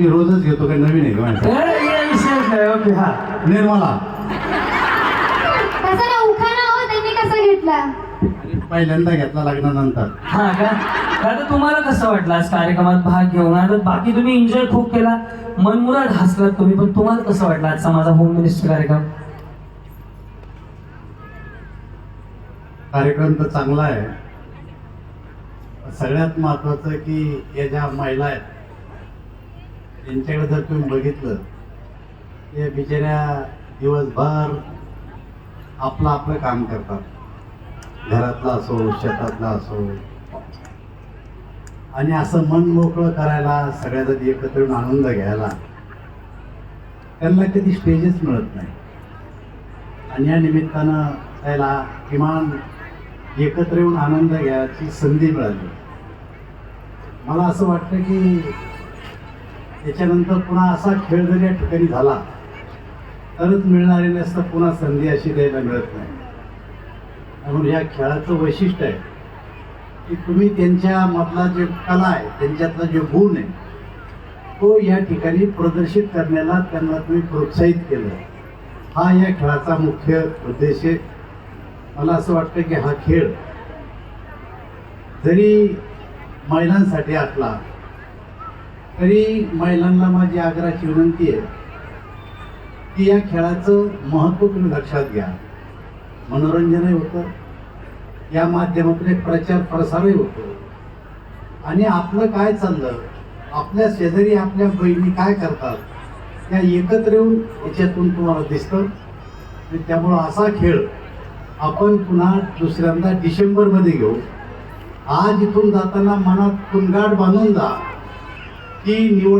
मी रोजच घेतो काय नवीन आहे का नाही ओके हा निर्मला कसा ना उखाणा हो त्यांनी कसा घेतला? पहिल्यांदा घेतला लग्नानंतर. हा का? दादा तुम्हाला कसं वाटलं आज कार्यक्रमात भाग घेऊन? आता बाकी तुम्ही एन्जॉय खूप केला. मनमुराद हसलात तुम्ही पण तुम्हाला कसं वाटलं आजचा माझा होम मिनिस्टर कार्यक्रम? कार्यक्रम तर चांगला आहे. सगळ्यात महत्वाचं की या ज्या महिला आहेत यांच्याकडे जर तुम्ही बघितलं ते बिचाऱ्या दिवसभर आपलं आपलं काम करतात. घरातलं असो शेतातला असो. आणि असं मन मोकळं करायला सगळ्यात एकत्र येऊन आनंद घ्यायला त्यांना कधी स्टेजच मिळत नाही. आणि या निमित्तानं त्याला किमान एकत्र येऊन आनंद घ्यायची संधी मिळाली. मला असं वाटतं की त्याच्यानंतर पुन्हा असा खेळ जर या ठिकाणी झाला तरच मिळणारी नसतं पुन्हा संधी अशी द्यायला मिळत नाही. म्हणून या खेळाचं वैशिष्ट्य आहे की तुम्ही त्यांच्या मधला जे कला आहे त्यांच्यातला जे गुण आहे तो या ठिकाणी प्रदर्शित करण्याला त्यांना तुम्ही प्रोत्साहित केलं. हा या खेळाचा मुख्य उद्देश आहे. मला असं वाटतं की हा खेळ जरी महिलांसाठी असला तरी महिलांना माझी आग्रहाची विनंती आहे की या खेळाचं महत्त्व तुम्ही लक्षात घ्या. मनोरंजनही होतं. या माध्यमातून एक प्रचार प्रसारही होतो. आणि आपलं काय चाललं? आपल्या शेजारी आपल्या बहिणी काय करतात? त्या एकत्र येऊन याच्यातून तुम्हाला दिसतं. आणि त्यामुळं असा खेळ आपण पुन्हा दुसऱ्यांदा डिसेंबरमध्ये घेऊ. आज इथून जाताना मनात कुणगाड बांधून जा. की निवड